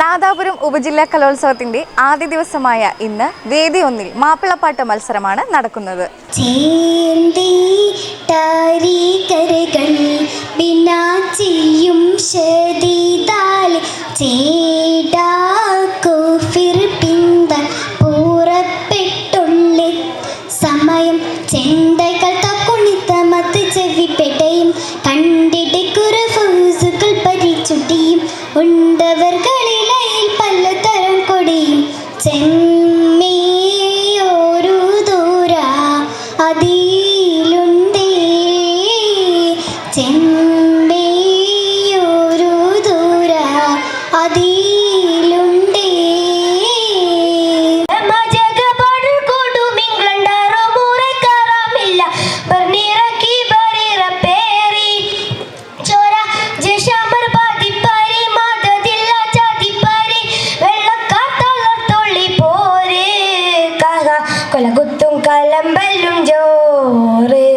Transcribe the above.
നാദാപുരം ഉപജില്ലാ കലോത്സവത്തിന്റെ ആദ്യ ദിവസമായ ഇന്ന് വേദി ഒന്നിൽ മാപ്പിളപ്പാട്ട് മത്സരമാണ് നടക്കുന്നത്. സമയം ചെണ്ടകൾ തക്കുണിത്ത മത്ത് ചെവിപ്പെട്ടയും കണ്ടിട്ട് കുറഫൂസുകൾ പരിച്ചുട്ടിയും. ഉണ്ട് ചെമ്പേയൊരു ദൂര അതീ കൊലകുത്തും കലമ്പലും ജോറ്.